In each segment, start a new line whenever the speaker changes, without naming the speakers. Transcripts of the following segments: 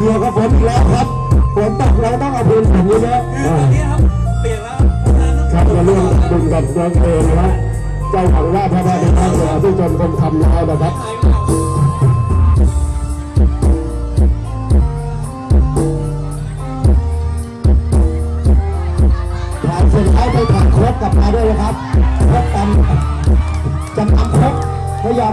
เกี่ยวกับฝนอีกแล้วครับฝนตกเราต้องเอาเป็งฝนเยอะ
คือตนะครับเปลี่ยนแล้ว
ครับมาร่องดุลกับดวงเอนะครับเจ้าของว่าพระพาทเป็นพระเจ้าที่จนคนทำแล้วนะครับ
ผ่า
นสร็จแล้ไปถ่านครบกับมาด้วยนะครับครบกันจำนำครบไม่ยอม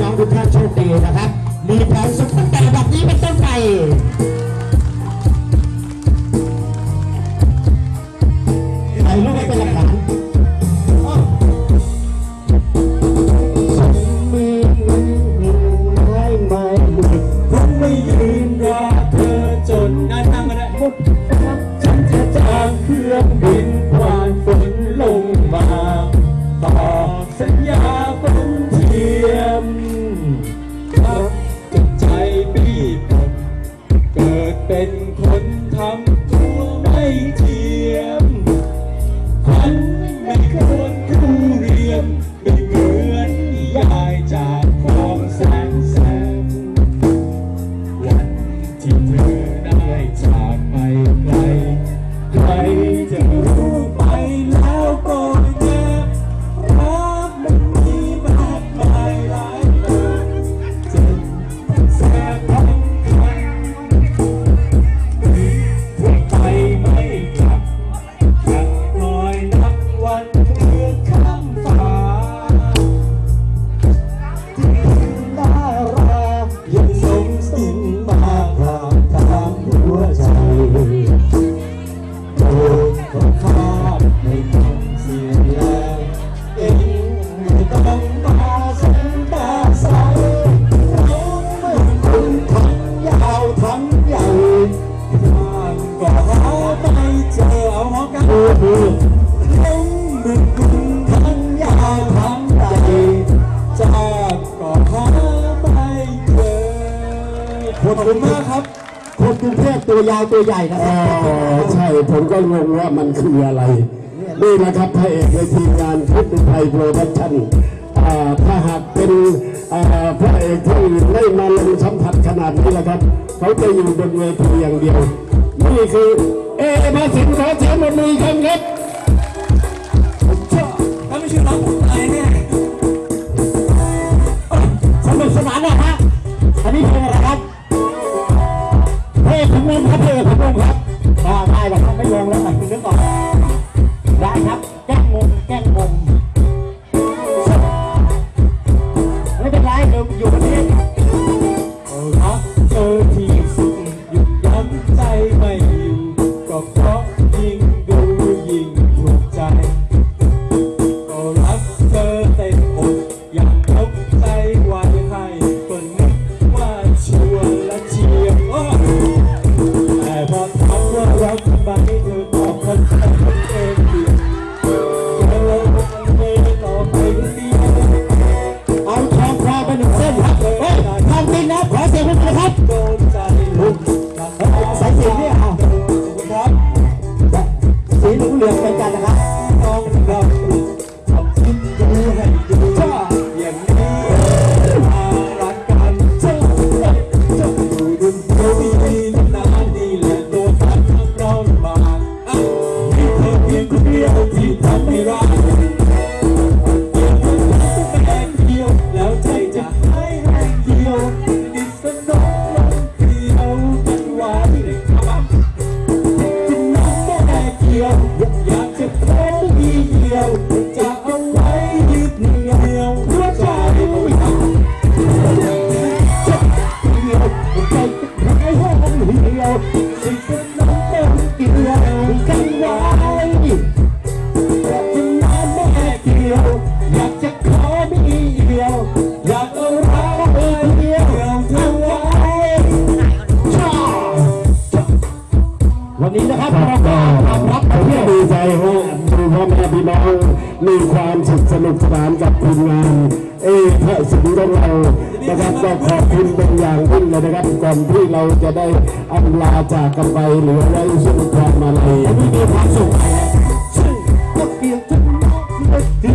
น้องทุ
ก
ท่านโชคดีนะครับ
มีแผ
นสัก ข
อ
บคุณมากครับ
คนกรุงเทพตัวยาวตัวใหญ่นะครับอ๋อใช่ ผมก็งงว่ามันคืออะไร นี่นะครับพระเอกในทีมงานพุทธไทยโปรดักชั่นอ่า
ถ้าหากเป็นอ่าพระเอกที่อื่นไม่มาลงสัมผัสขนาดนี้นะครับ เขาจะอยู่บนเวทีอย่างเดียว นี่คือเอมาสินขอเสียงปรบมือกันครับ
ถ้าไม่ชื่อน้องอะไรเนี่ย
สนุกสนานนะฮะ งถึงลมครับเพลงถึงลมครับต่อได้แล้วครับไม่ลงแล้วไปนึกออ
กได้ค
รับ ครับเรา
ก็ความรัก
ผมก็ดีใจว่าดูพ่อแม่พี่น้องมีความสุขสนุกสนานกับทีมงานเอพระสิงห์ของเรานะครับก็ขอบคุณเป็นอย่างยิ่งเลยนะครับก่อนที่เราจะได้อำลาจากกันไปเหลือไว้ซึ่งความมาเลย
ที่มีความสุขไปนะซึ่งก็เพียงทุกนาที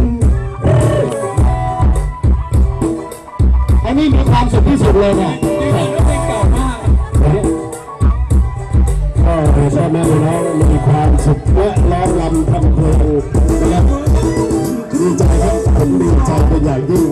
อ้นี่มีความสุขที่สุดเลยเนี่ย
มี
ความสุขและร้องรำทำเพลงนะครับดีใจครับผมดีใจเป็นอย่างยิ่ง